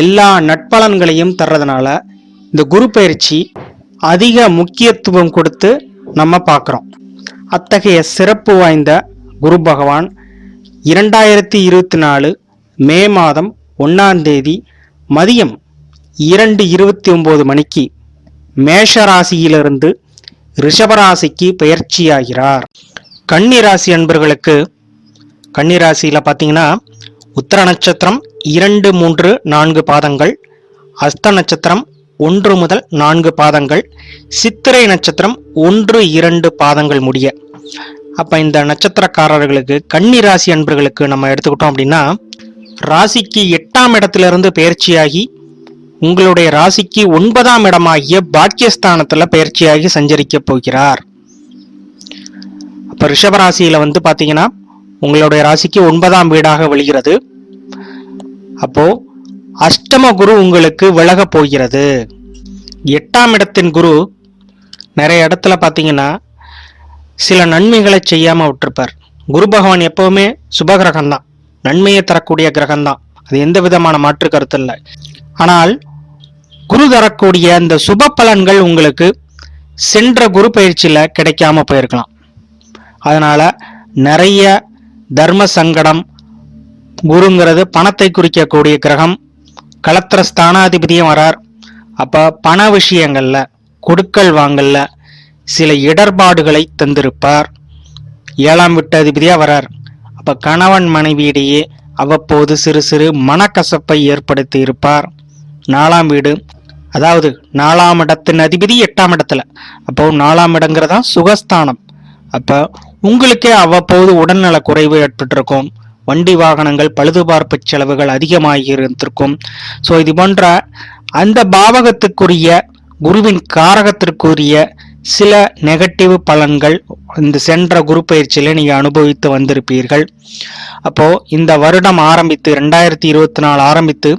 எல்லா நட்பலன்களையும் தர்றதுனால இந்த குரு பயிற்சி அதிக முக்கியத்துவம் கொடுத்து நம்ம பார்க்குறோம். அத்தகைய சிறப்பு வாய்ந்த குரு பகவான் இரண்டாயிரத்தி இருபத்தி நாலு மே மாதம் ஒன்றாம் தேதி மதியம் இரண்டு இருபத்தி ஒம்பது மணிக்கு மேஷ ராசியிலிருந்து ரிஷபராசிக்கு பயிற்சியாகிறார். கன்னிராசி அன்பர்களுக்கு கன்னிராசியில் பார்த்தீங்கன்னா உத்தர நட்சத்திரம் இரண்டு மூன்று நான்கு பாதங்கள் அஸ்த நட்சத்திரம் ஒன்று முதல் நான்கு பாதங்கள் சித்திரை நட்சத்திரம் ஒன்று இரண்டு பாதங்கள் முடிய. அப்போ இந்த நட்சத்திரக்காரர்களுக்கு கன்னி ராசி அன்பர்களுக்கு நம்ம எடுத்துக்கிட்டோம் அப்படின்னா ராசிக்கு எட்டாம் இடத்திலிருந்து பயிற்சியாகி உங்களுடைய ராசிக்கு ஒன்பதாம் இடமாகிய பாக்கியஸ்தானத்தில் பயிற்சியாகி சஞ்சரிக்க போகிறார். அப்போ ரிஷபராசியில் வந்து பார்த்தீங்கன்னா உங்களுடைய ராசிக்கு ஒன்பதாம் வீடாக விழுகிறது அப்போ அஷ்டம குரு உங்களுக்கு விலக போகிறது. எட்டாம் இடத்தின் குரு நிறைய இடத்துல பார்த்தீங்கன்னா சில நன்மைகளை செய்யாம விட்டுருப்பார். குரு பகவான் எப்பவுமே சுபகிரகம்தான். நன்மையை தரக்கூடிய கிரகம் தான் அது எந்த விதமான மாற்று கருத்து இல்லை. ஆனால் குரு தரக்கூடிய அந்த சுப பலன்கள் உங்களுக்கு சென்ற குரு பயிற்சியில கிடைக்காம போயிருக்கலாம். அதனால நிறைய தர்ம சங்கடம் குருங்கிறது பணத்தை குறிக்கக்கூடிய கிரகம். களத்திர ஸ்தானாதிபதியும் வரார். அப்போ பண விஷயங்களில் கொடுக்கல் வாங்கல்ல சில இடர்பாடுகளை தந்திருப்பார். ஏழாம் விட்டு அதிபதியாக வரார். அப்போ கணவன் மனைவியிடையே அவ்வப்போது சிறு சிறு மனக்கசப்பை ஏற்படுத்தி இருப்பார். நாலாம் வீடு அதாவது நாலாம் இடத்தின் அதிபதி எட்டாம் இடத்துல. அப்போ நாலாம் இடங்கிறதா சுகஸ்தானம். அப்போ உங்களுக்கே அவ்வப்போது உடல்நல குறைவு ஏற்பட்டிருக்கும். வண்டி வாகனங்கள் பழுதுபார்ப்பு செலவுகள் அதிகமாகி இருந்திருக்கும் ஸோ இது போன்ற அந்த பாவகத்துக்குரிய குருவின் காரகத்திற்குரிய சில நெகட்டிவ் பலன்கள் இந்த சென்ற குரு பயிற்சியில் நீங்கள் அனுபவித்து வந்திருப்பீர்கள். அப்போது இந்த வருடம் ஆரம்பித்து ரெண்டாயிரத்தி இருபத்தி நாலு ஆரம்பித்து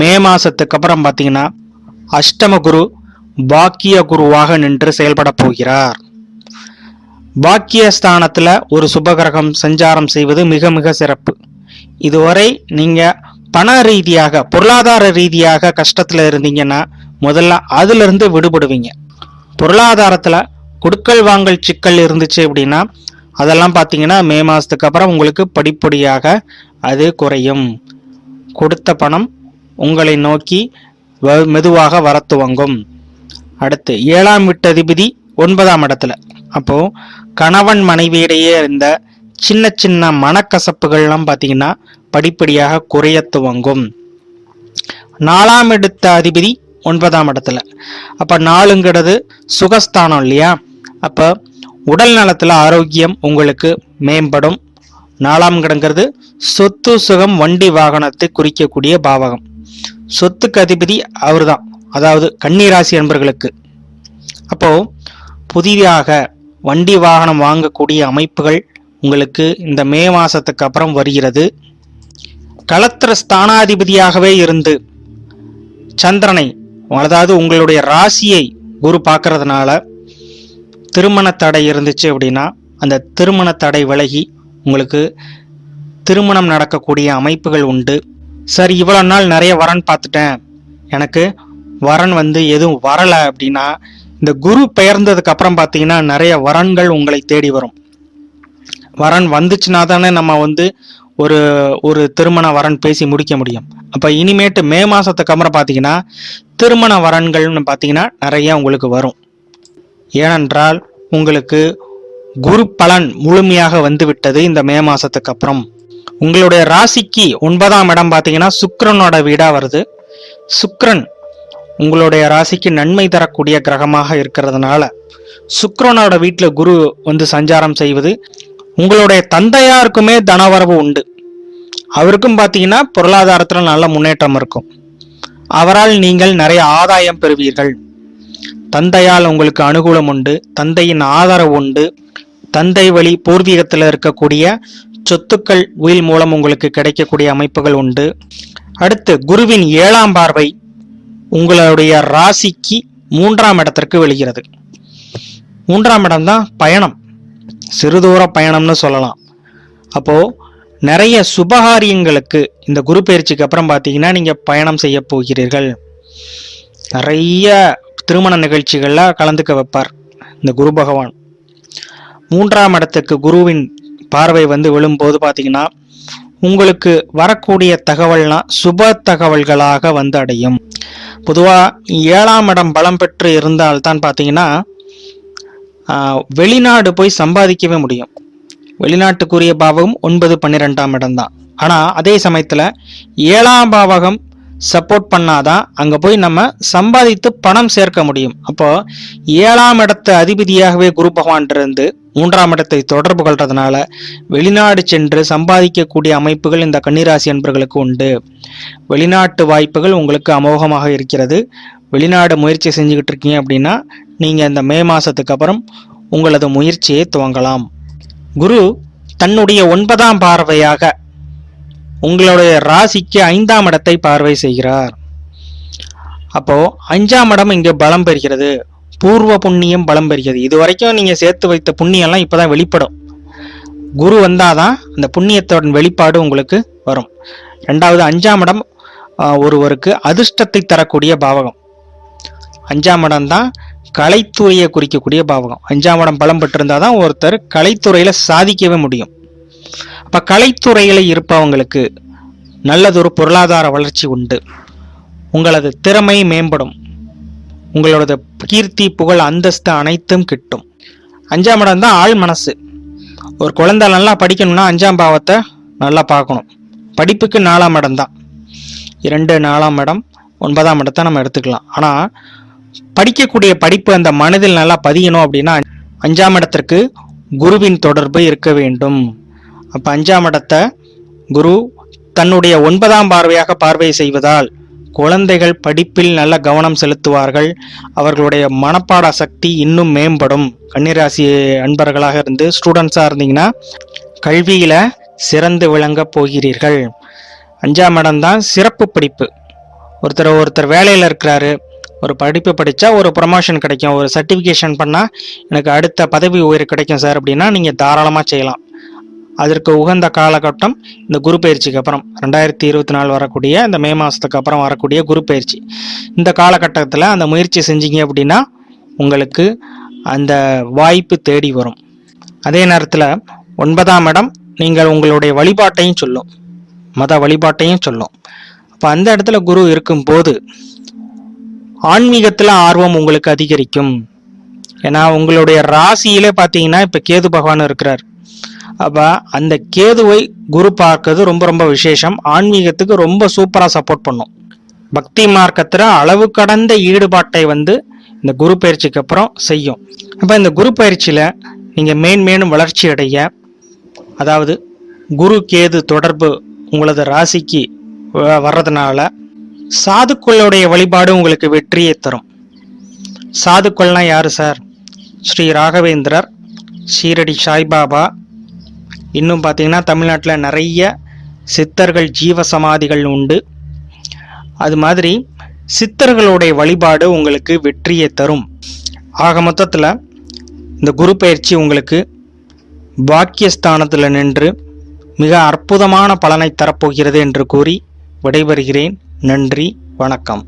மே மாதத்துக்கு அப்புறம் பார்த்தீங்கன்னா அஷ்டம குரு பாக்கிய குருவாக நின்று செயல்பட போகிறார். பாக்கியஸ்தானத்தில் ஒரு சுபகிரகம் சஞ்சாரம் செய்வது மிக மிக சிறப்பு. இதுவரை நீங்கள் பண ரீதியாக பொருளாதார ரீதியாக கஷ்டத்தில் இருந்தீங்கன்னா முதல்ல அதிலிருந்து விடுபடுவீங்க. பொருளாதாரத்தில் கொடுக்கல் வாங்கல் சிக்கல் இருந்துச்சு அப்படின்னா அதெல்லாம் பார்த்தீங்கன்னா மே மாதத்துக்கு அப்புறம் உங்களுக்கு படிப்படியாக அது குறையும். கொடுத்த பணம் உங்களை நோக்கி மெதுவாக வர துவங்கும் அடுத்து ஏழாம் விட்டதிபதி ஒன்பதாம் இடத்துல. அப்போ கணவன் மனைவியிடையே இருந்த சின்ன சின்ன மனக்கசப்புகள்லாம் பார்த்தீங்கன்னா படிப்படியாக குறைய துவங்கும். நாலாம் இடத்த அதிபதி ஒன்பதாம் இடத்துல. அப்போ நாலுங்கிறது சுகஸ்தானம் இல்லையா? அப்போ உடல் நலத்தில் ஆரோக்கியம் உங்களுக்கு மேம்படும். நாலாம் கிடங்கிறது சொத்து சுகம் வண்டி வாகனத்தை குறிக்கக்கூடிய பாவகம். சொத்துக்கு அதிபதி அவர்தான். அதாவது கன்னிராசி என்பர்களுக்கு அப்போ புதிதாக வண்டி வாகனம் வாங்கக்கூடிய அமைப்புகள் உங்களுக்கு இந்த மே மாசத்துக்கு அப்புறம் வருகிறது. களத்திர ஸ்தானாதிபதியாகவே இருந்து சந்திரனை அதாவது உங்களுடைய ராசியை குரு பார்க்கறதுனால திருமண தடை இருந்துச்சு அப்படின்னா அந்த திருமண தடை விலகி உங்களுக்கு திருமணம் நடக்கக்கூடிய அமைப்புகள் உண்டு. சரி இவ்வளோ நாள் நிறைய வரன் பார்த்துட்டேன். எனக்கு வரன் வந்து எதுவும் வரலை அப்படின்னா இந்த குரு பெயர்ந்ததுக்கு அப்புறம் பார்த்தீங்கன்னா நிறைய வரன்கள் உங்களை தேடி வரும். வரன் வந்துச்சுன்னா தானே நம்ம வந்து ஒரு ஒரு திருமண வரன் பேசி முடிக்க முடியும். அப்போ இனிமேட்டு மே மாதத்துக்கு அப்புறம் பார்த்தீங்கன்னா திருமண வரன்கள்னு பார்த்தீங்கன்னா நிறைய உங்களுக்கு வரும். ஏனென்றால் உங்களுக்கு குரு பலன் முழுமையாக வந்து விட்டது இந்த மே மாதத்துக்கு அப்புறம். உங்களுடைய ராசிக்கு ஒன்பதாம் இடம் பார்த்தீங்கன்னா சுக்கரனோட வீடாக வருது. சுக்கரன் உங்களுடைய ராசிக்கு நன்மை தரக்கூடிய கிரகமாக இருக்கிறதுனால சுக்ரனோட வீட்டில் குரு வந்து சஞ்சாரம் செய்வது உங்களுடைய தந்தையாருக்குமே தனவரவு உண்டு. அவருக்கும் பார்த்தீங்கன்னா பொருளாதாரத்தில் நல்ல முன்னேற்றம் இருக்கும். அவரால் நீங்கள் நிறைய ஆதாயம் பெறுவீர்கள். தந்தையால் உங்களுக்கு அனுகூலம் உண்டு தந்தையின் ஆதரவு உண்டு தந்தை வழி பூர்வீகத்தில் இருக்கக்கூடிய சொத்துக்கள் உயில் மூலம் உங்களுக்கு கிடைக்கக்கூடிய அமைப்புகள் உண்டு. அடுத்து குருவின் ஏழாம் பார்வை. உங்களுடைய ராசிக்கு மூன்றாம் இடத்திற்கு வெளிகிறது மூன்றாம் இடம் தான் பயணம். சிறுதூர பயணம்னு சொல்லலாம். அப்போ நிறைய சுபகாரியங்களுக்கு இந்த குரு பயிற்சிக்கு அப்புறம் பார்த்தீங்கன்னா நீங்கள் பயணம் செய்ய போகிறீர்கள். நிறைய திருமண நிகழ்ச்சிகளில் கலந்துக்க வைப்பார் இந்த குரு பகவான். மூன்றாம் இடத்துக்கு குருவின் பார்வை வந்து விழும்போது பார்த்தீங்கன்னா உங்களுக்கு வரக்கூடிய தகவல்னா சுப தகவல்களாக வந்து அடையும். பொதுவாக ஏழாம் இடம் பலம் பெற்று இருந்தால்தான் பார்த்தீங்கன்னா ஆஹ், வெளிநாடு போய் சம்பாதிக்கவே முடியும். வெளிநாட்டுக்குரிய பாவகம் ஒன்பது பன்னிரெண்டாம் இடம் தான். ஆனால் அதே சமயத்தில் ஏழாம் பாவகம் சப்போர்ட் பண்ணாதான் அங்கே போய் நம்ம சம்பாதித்து பணம் சேர்க்க முடியும். அப்போ ஏழாம் இடத்த அதிபதியாகவே குரு பகவான் இருந்து மூன்றாம் இடத்தை தொடர்பு கொள்றதுனால வெளிநாடு சென்று சம்பாதிக்கக்கூடிய அமைப்புகள் இந்த கன்னிராசி அன்பர்களுக்கு உண்டு. வெளிநாட்டு வாய்ப்புகள் உங்களுக்கு அமோகமாக இருக்கிறது. வெளிநாடு முயற்சி செஞ்சுக்கிட்டு இருக்கீங்க அப்படின்னா நீங்கள் இந்த மே மாதத்துக்கு அப்புறம் உங்களது முயற்சியை துவங்கலாம். குரு தன்னுடைய ஒன்பதாம் பார்வையாக உங்களுடைய ராசிக்கு ஐந்தாம் இடத்தை பார்வை செய்கிறார். அப்போ அஞ்சாம் இடம் இங்கே பலம் பெறுகிறது. பூர்வ புண்ணியம் பலம் பெறுகிறது. இது வரைக்கும் நீங்கள் சேர்த்து வைத்த புண்ணியம்லாம் இப்பதான் வெளிப்படும். குரு வந்தாதான் அந்த புண்ணியத்தோட வெளிப்பாடு உங்களுக்கு வரும். ரெண்டாவது அஞ்சாம் இடம் ஒருவருக்கு அதிர்ஷ்டத்தை தரக்கூடிய பாவகம். அஞ்சாம் இடம் தான் கலைத்துறையை குறிக்கக்கூடிய பாவகம். அஞ்சாம் இடம் பலம் பெற்றிருந்தால் தான் ஒருத்தர் கலைத்துறையில் சாதிக்கவே முடியும். அப்போ கலைத்துறையில் இருப்பவங்களுக்கு நல்லதொரு பொருளாதார வளர்ச்சி உண்டு. உங்களது திறமை மேம்படும். உங்களோட கீர்த்தி புகழ் அந்தஸ்து அனைத்தும் கிட்டும். அஞ்சாம் இடம் தான் ஆள் மனசு. ஒரு குழந்தை நல்லா படிக்கணும்னா அஞ்சாம் பாவத்தை நல்லா பார்க்கணும். படிப்புக்கு நாலாம் இடம் தான். இரண்டு நாலாம் இடம் ஒன்பதாம் இடத்தை நம்ம எடுத்துக்கலாம். ஆனால் படிக்கக்கூடிய படிப்பு அந்த மனதில் நல்லா பதியணும் அப்படின்னா அஞ்சாம் இடத்திற்கு குருவின் தொடர்பு இருக்க வேண்டும். அப்போ அஞ்சாம் இடத்தை குரு தன்னுடைய ஒன்பதாம் பார்வையாக பார்வை செய்வதால் குழந்தைகள் படிப்பில் நல்ல கவனம் செலுத்துவார்கள். அவர்களுடைய மனப்பாட சக்தி இன்னும் மேம்படும். கன்னிராசி அன்பர்களாக இருந்து ஸ்டூடெண்ட்ஸாக இருந்தீங்கன்னா கல்வியில் சிறந்து விளங்க போகிறீர்கள். அஞ்சாம் இடம்தான் சிறப்பு படிப்பு. ஒருத்தர் ஒருத்தர் வேலையில் இருக்கிறாரு. ஒரு படிப்பு படித்தா ஒரு ப்ரமோஷன் கிடைக்கும். ஒரு சர்டிஃபிகேஷன் பண்ணால் எனக்கு அடுத்த பதவி உயர் கிடைக்கும் சார் அப்படின்னா நீங்கள் தாராளமாக செய்யலாம். அதற்கு உகந்த காலகட்டம் இந்த குரு பயிற்சிக்கு அப்புறம். ரெண்டாயிரத்தி இருபத்தி நாலு வரக்கூடிய இந்த மே மாதத்துக்கு அப்புறம் வரக்கூடிய குரு பயிற்சி. இந்த காலகட்டத்தில் அந்த முயற்சி செஞ்சீங்க அப்படின்னா உங்களுக்கு அந்த வாய்ப்பு தேடி வரும். அதே நேரத்தில் ஒன்பதாம் இடம் நீங்கள் உங்களுடைய வழிபாட்டையும் சொல்லும். மத வழிபாட்டையும் சொல்லும். அப்போ அந்த இடத்துல குரு இருக்கும்போது ஆன்மீகத்தில் ஆர்வம் உங்களுக்கு அதிகரிக்கும். ஏன்னா உங்களுடைய ராசியிலே பார்த்தீங்கன்னா இப்போ கேது பகவான் இருக்கிறார். அப்போ அந்த கேதுவை குரு பார்க்கறது ரொம்ப ரொம்ப விசேஷம். ஆன்மீகத்துக்கு ரொம்ப சூப்பராக சப்போர்ட் பண்ணும். பக்தி மார்க்கத்தில் அளவு கடந்த ஈடுபாட்டை வந்து இந்த குரு பயிற்சிக்கு அப்புறம் செய்யும். அப்போ இந்த குரு பயிற்சியில் நீங்கள் மேன்மேலும் வளர்ச்சி அடைய அதாவது குரு கேது தொடர்பு உங்களது ராசிக்கு வ- வர்றதுனால சாதுக்களுடைய வழிபாடு உங்களுக்கு வெற்றியை தரும். சாதுக்கள்னா யார் சார்? ஸ்ரீ ராகவேந்திரர் ஷீரடி சாய்பாபா இன்னும் பார்த்தீங்கன்னா தமிழ்நாட்டில் நிறைய சித்தர்கள் ஜீவ சமாதிகள் உண்டு. அது மாதிரி சித்தர்களுடைய வழிபாடு உங்களுக்கு வெற்றியை தரும். ஆக மொத்தத்தில் இந்த குரு பயிற்சி உங்களுக்கு பாக்கியஸ்தானத்தில் நின்று மிக அற்புதமான பலனை தரப்போகிறது என்று கூறி விடைபெறுகிறேன். நன்றி வணக்கம்.